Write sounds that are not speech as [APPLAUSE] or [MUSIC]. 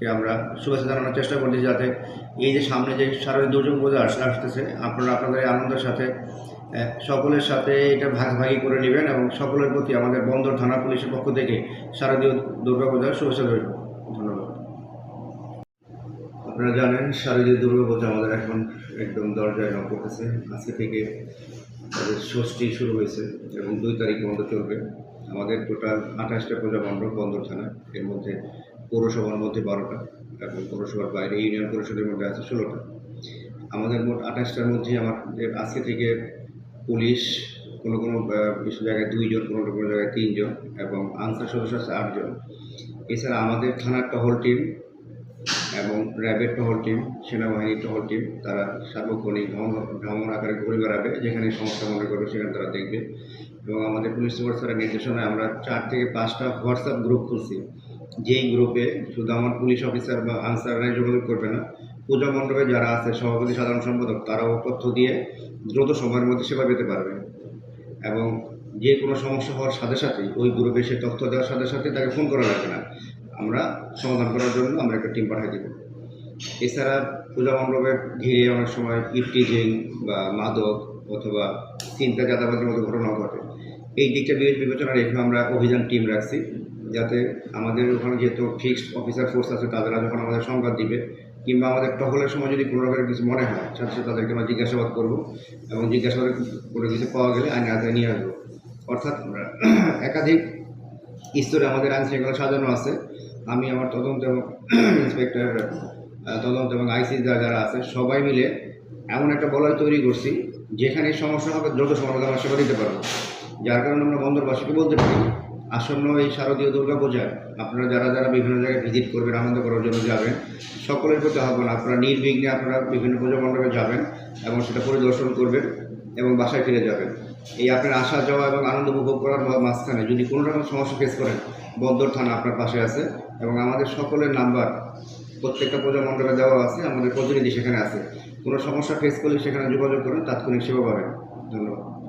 কে আমরা শুভেচ্ছা জানানোর চেষ্টা করছি যাতে এই যে সামনে যে শারদীয় দুর্যোগ পূজা আস- আসতেছে, আপনারা আপনাদের আনন্দের সাথে সকলের সাথে এটা ভাগাভাগি করে নেবেন এবং সকলের প্রতি আমাদের বন্দর থানা পুলিশের পক্ষ থেকে শারদীয় দুর্গা পূজার শুভেচ্ছা রইল ধন্যবাদ। আপনারা জানেন, শারদীয় দুর্গা পূজা আমাদের এখন একদম দরজায় নক করতেছে। আজকে থেকে তাদের ষষ্ঠী শুরু হয়েছে এবং দুই তারিখ বন্ধ চলবে। আমাদের টোটাল আঠাশটা পূজা মণ্ডপ বন্দর থানা, এর মধ্যে পৌরসভার মধ্যে বারোটা এবং পৌরসভার বাইরে, ইউনিয়ন পরিষদের মধ্যে আছে ষোলোটা। আমাদের মোট আঠাশটার মধ্যে আমাদের আজকে থেকে পুলিশ কোনো কোনো কিছু জায়গায় দুইজন কোনো কোনো জায়গায় তিনজন এবং আনসার সদস্য আছে আটজন। এছাড়া আমাদের থানার টহল টিম এবং র্যাবের টহল টিম, সেনাবাহিনীর টহল টিম, তারা সার্বক্ষণিক ভ্রমণ আকারে ঘুরে বেড়াবে, যেখানে সমস্যা মনে করবে সেখানে তারা দেখবে। এবং আমাদের পুলিশ সুপার স্যারের নির্দেশনায় আমরা চার থেকে পাঁচটা হোয়াটসঅ্যাপ গ্রুপ খুলছি। যেই গ্রুপে শুধু আমার পুলিশ অফিসার বা আনসাররা যোগাযোগ করবে না, পূজা মণ্ডপে যারা আছে, সভাপতি, সাধারণ সম্পাদক, তারাও তথ্য দিয়ে দ্রুত সময়ের মধ্যে সেবা পেতে পারবে। এবং যে কোনো সমস্যা হওয়ার সাথে সাথে ওই গ্রুপে সে তথ্য দেওয়ার সাথে সাথে তাকে ফোন করা লাগবে না। আমরা সমাধান করার জন্য আমরা একটা টিম পাঠিয়ে দেবো। এছাড়া পূজা মণ্ডপের ঘিরে অনেক সময় ইফটিজিং বা মাদক অথবা চিন্তা চাঁদাবাজির মতো ঘটনা ঘটে। এই দিকটা বিবেচ বিবেচনা রেখে আমরা অভিযান টিম রাখছি, যাতে আমাদের ওখানে যেহেতু ফিক্সড অফিসার ফোর্স আছে তাদেরা যখন আমাদের সংবাদ দিবে, কিংবা আমাদের টহলের সময় যদি কোনো রকমের কিছু মনে হয় সাথে সাথে তাদেরকে আমরা জিজ্ঞাসাবাদ করব এবং জিজ্ঞাসাবাদ করে কিছু পাওয়া গেলে আইনে আদায় নিয়ে আসব। অর্থাৎ [CLEARS THROAT] একাধিক স্তরে আমাদের আইন শৃঙ্খলা সাজানো আছে। আমি আমার তদন্ত এবং [CLEARS THROAT] ইন্সপেক্টর তদন্ত এবং আইসি যারা আছে, সবাই মিলে এমন একটা বলয় তৈরি করছি, যেখানে সমস্যা হবে দ্রুত সমাধান আমরা সেবা দিতে পারব। যার কারণে আমরা বন্দরবাসীকে বলতে পারি, আসন্ন এই শারদীয় দুর্গা পূজায় আপনারা যারা যারা বিভিন্ন জায়গায় ভিজিট করবেন, আনন্দ করার জন্য যাবেন, সকলের প্রতি আহ্বান, আপনারা নির্বিঘ্নে আপনারা বিভিন্ন পূজা মণ্ডপে যাবেন এবং সেটা পরিদর্শন করবেন এবং বাসায় ফিরে যাবেন। এই আপনার আসা, যাওয়া এবং আনন্দ উপভোগ করার মাঝখানে যদি কোনো রকম সমস্যা ফেস করেন, বন্দর থানা আপনার পাশে আছে এবং আমাদের সকলের নাম্বার প্রত্যেকটা পূজা মণ্ডপে দেওয়া আছে, আমাদের প্রতিনিধি সেখানে আছে। কোনো সমস্যা ফেস করলে সেখানে যোগাযোগ করেন, তাৎক্ষণিক সেবা পাবেন। ধন্যবাদ।